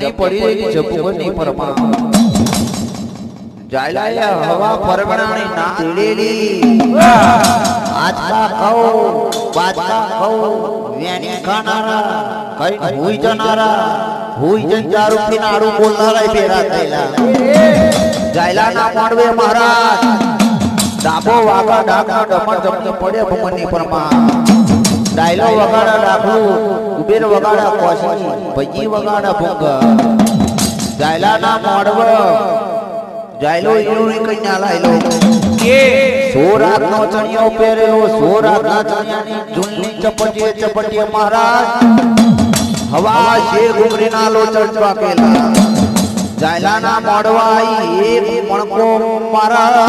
જમણી પડી જપુની પરમા જાયલાય હવા પરગણાની ના તેડેલી આજકા કહો બાજકા કહો વેણી ખાનારા કઈ હુઈ જનારા હુઈ જન ચારુ આડું બોલનારા પેરા થયેલા. જાયલા ના માંડવે મહારાજ. ડાબો વાગા ડાકનો ડમણ જમણી પડે ભમની પરમા. ડાયલો વગાડા ડાકલું કુબેર વગાડા કોશી ભજી વગાડા ભૂંગ જાયલા ના મોડવ જાયલો ઇનુરી કઈ ના લાયલો સોરાત નો ચણિયો પહેર્યો સોરાત ના ચણિયાની ઝૂલની ચપટીએ ચપટીએ મહારાજ હવા છે ઘુમરી ના લોચન પાકેલા જાયલા ના મોડવા આઈ એક મણકો મારા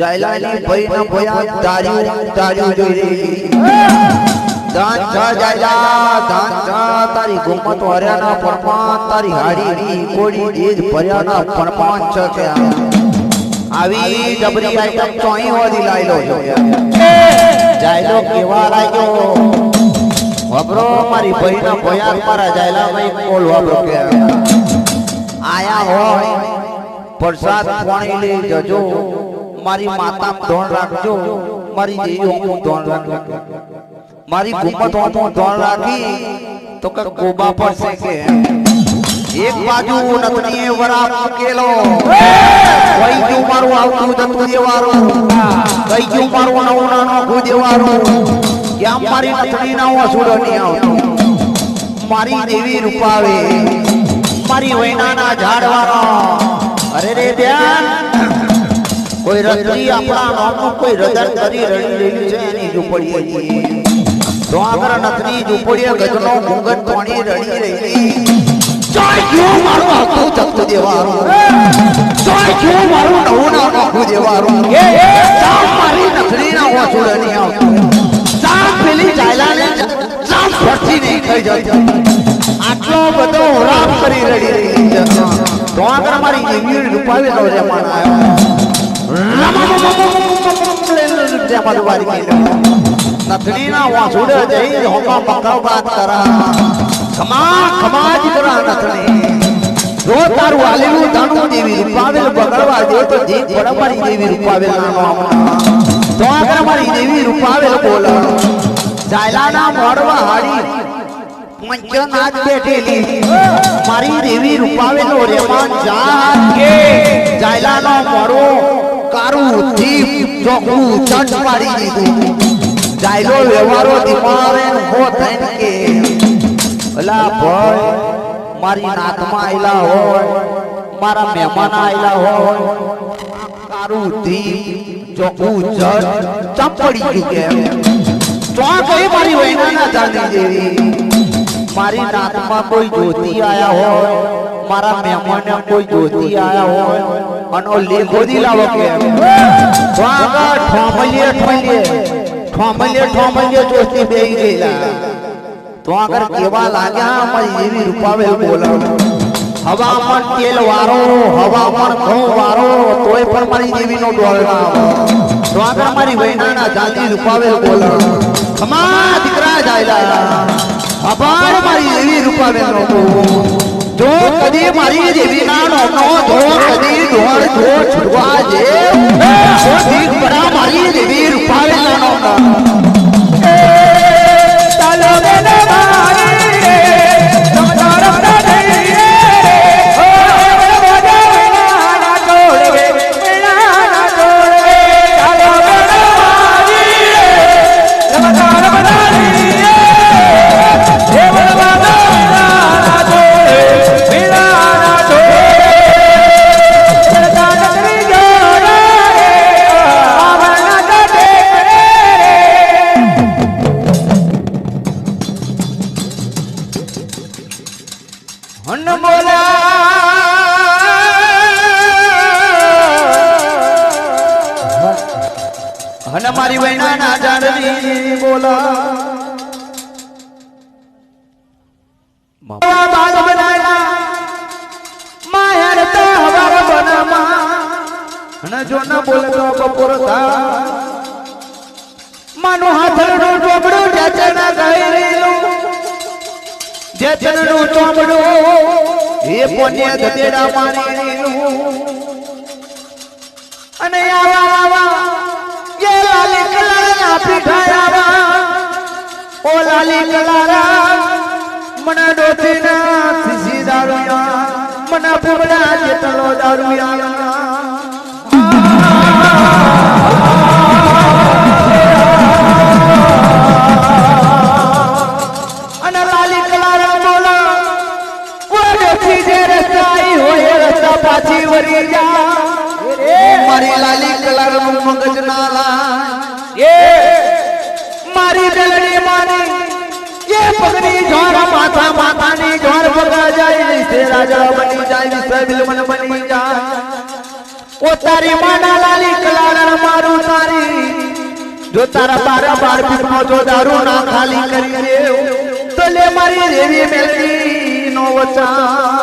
જાયલાની ભઈ ના ભયા તારી તારી જોઈ દાન છ જાયલા દાન છ તારી ગુમત હર્યાના પરમાન તારી હાડી કોડી દેજ ભર્યાના પરમાન છ છે આવી ડબરી આઈટમ ચોઈ હોદી લાયલો જાયલો કેવા લાગ્યો? વબરો મારી ભઈના ભયા મારા જાયલા ભાઈ કોલ વબરો કે આયા હોય પ્રસાદ પાણી લઈ જજો. મારી માતા ધોણ રાખજો મારી દેવી હું ધોણ રાખજો મારી ગુમત હું ધોણ રાખી તો કે ગોબા પડશે કે એક બાજુ નતનીએ વરા મૂકેલો કઈ ગયું મારું આવતું જતું દેવારું કઈ ગયું મારું નવું નાનો ગુ દેવારું ક્યાં મારી નથણી ના વસુડો નહીં આવતું મારી દેવી રૂપાવે મારી વૈનાના ઝાડવાનો અરે રે ધ્યાન કોઈ રત્રી આપણા નામનું કોઈ રદન કરી રડી રહ્યું છે એની ઝૂંપડીએ તો આગળ નથની ઝૂંપડીએ ગજનો ઘૂંઘટ પાણી રડી રહી જોઈ ગયું મારું આખું જગતું દેવારું જોઈ ગયું મારું નવું નામ આખું દેવારું. સાવ મારી નથની ના ઓછું નહીં આવતું સાવ પેલી ચાયલાને સાવ ફરતી નહીં થઈ જતી આટલો બધો હોરામ કરી રડી રહી તો આગળ મારી દેવી રૂપાવી નો રે માણ આવ્યો. નથડીના વાસુડે જઈ હોમા પકડો બાત કરા ખમા ખમા તારું દેવી રૂપાવેલ બગડવા દે દેવી રૂપાવેલ નાનો આમના મારી દેવી રૂપાવેલ બોલ જાયલાના મોડવા હાડી મંચનાથ બેઠેલી મારી દેવી રૂપાવેલો રેમાન જાત કે જાયલાનો મોડો કારું દીપ ચોકું ચટ પાડી દીધું. જાયલો વ્યવહારો દિમારે હો થઈને કે ઓલા ભાઈ મારી નાતમાં આયલા હોય, મારા મહેમાન આયલા હોય, કારું દીપ ચોકું ચટ ચપડી ગયું કે ચોક એ મારી વૈનાના ચાંદી જેવી મારી નાતમાં કોઈ જ્યોતિ આયા હોય મારા મહેમાને કોઈ જ્યોતિ આયા હોય અનો લેખોદી લાવો કે તો આગળ ઠોમલીએ ઠોમલીએ ઠોમલીએ ઠોમલીએ જ્યોતિ બેહી ગયેલા તો આગળ કેવા લાગ્યા મારી એવી રૂપાવેલ બોલાવ હવામાન તેલ વારો હવામાન ઘઉં વારો તોય પણ મારી દેવી નો ડોળ ના આવે તો આગળ મારી વૈનાના જાતી રૂપાવેલ બોલાવ ખમા દીકરા જાયલા અપાર મારી દેવી રૂપાવેલ નો જો કદી મારી દેવી ના નો નો જો કદી ઢોળ જો છૂટવા જે. મારી દેવી રૂપાવેલ નો નો જાણવી બોલા જો ન બોલે બપોર થા માનો હાથડું ચોપડું જચન ગયેલું જચનનું ચોપડું એ પોન્ય ધતેડા મારેલું અને આવા આવા એ લાલી કલાના પીઠાયા ઓ લાલી કલારા મને ડોસીના ખીસી દારૂયા મને ફૂબડા જેટલો દારૂયા કલારા પાછી જા મારી લાલી કલર નું મગજ ના લાય મારી દલડી માની એ પગની જોર માથા માથાની જોર પગા જાય વિશે રાજા બની જાય વિશે બિલમન બની જાય ઓ તારી માના લાલી કલારણ મારું તારી જો તારા બારા બાર પીપનો જો દારૂ ના ખાલી કરી દે તો લે મારી રેવી મેલડી નો વચા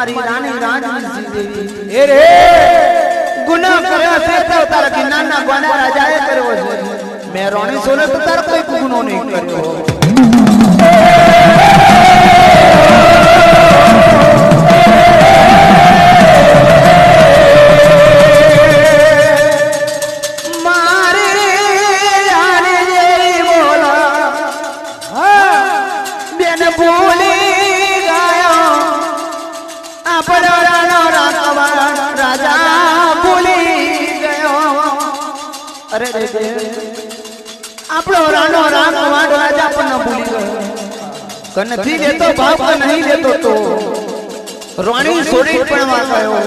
મારી રાણી રાણી દેવી એ રે! ગુના કર્યો છે તો તારા કિનારના ગોના રાજાએ કર્યો છે. મેં રોણી સોને તો તાર કોઈ ગુનો નહીં કર્યો. અરે રે. આપણો રાનો વાડો રાજા પણ ભૂલી ગયો. કનથી નથી લેતો ભાવ નહીં લેતો તો. રોણી છોડી પણ વાગાયો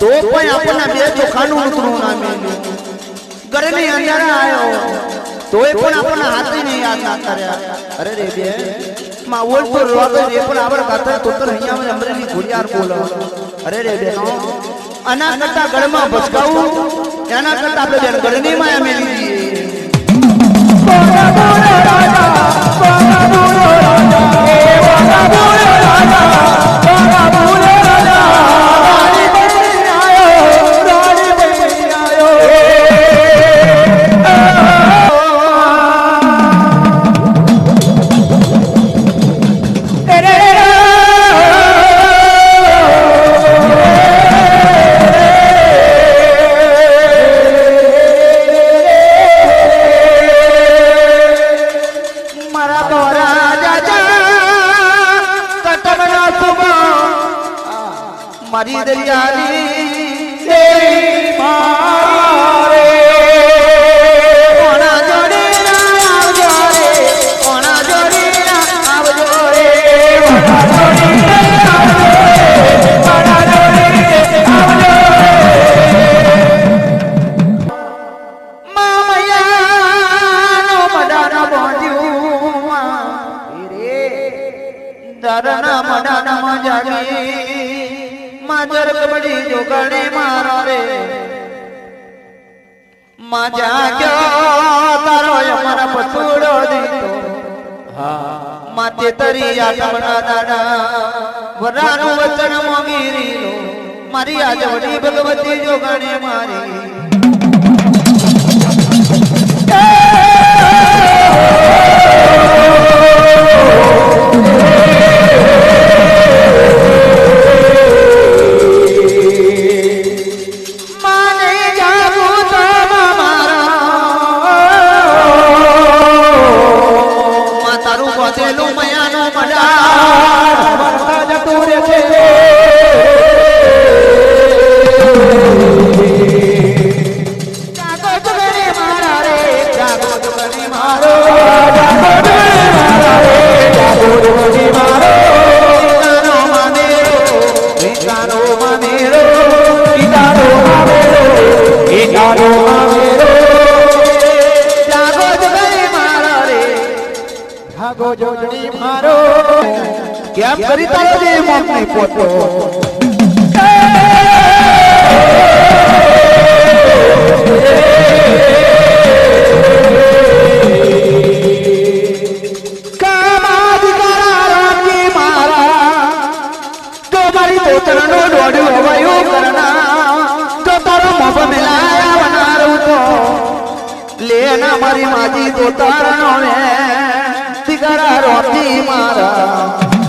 તો પણ આપણને બે ચોખાનું ઉતરું ના મેલ્યું ઘરની અંદર આવ્યો. તોય પણ આપણને હાથે નહીં યાદ ના કર્યા. અરે રે બે. માં ઓલ તો એ પણ આવર ગાતા તો તો અહીંયા અમે અમરેલી ઘોડિયાર બોલો અરે રે બેનો. આના કરતા ગળમાં ભસકાવું. એના કરતા આપણે બેન ગળની રાજા એ લીધી મારા આવજો મામયાનો મડાનો બોંધ્યું. દરના મડાના મજાજી માજર કબડી જોગણી મારો રે મજા ગયો તારો યમન પછુડો દીધો? માતે તરી આટમના દાડા વરાનું વચન મોગીરી મારી આજવડી ભગવતી જોગણી મારી. કેમ કરી તારો જે મમ્મી પોતો? કામાધિકારા રામજી મારા. તો મારી પોતરનો દોડ્યો હવાયો તો તારો મોભ મિલાયા વનારું તો લેના મારી માજી તો તારણો ને. દિગારા રોતી મારા.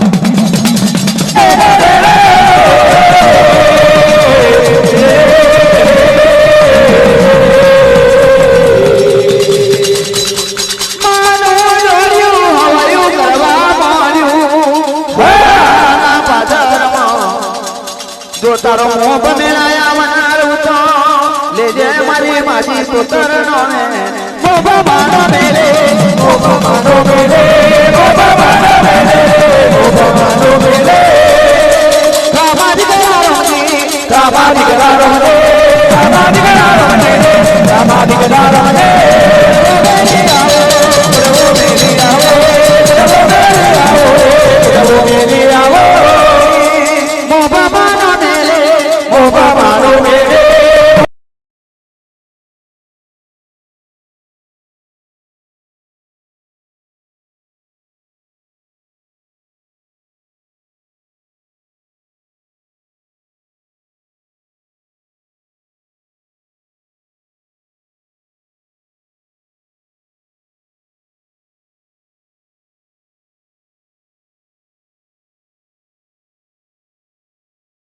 જો તારો મોભ મેળાયા વનારું તો લેજે મારી માજી તો તરણો ને. nada.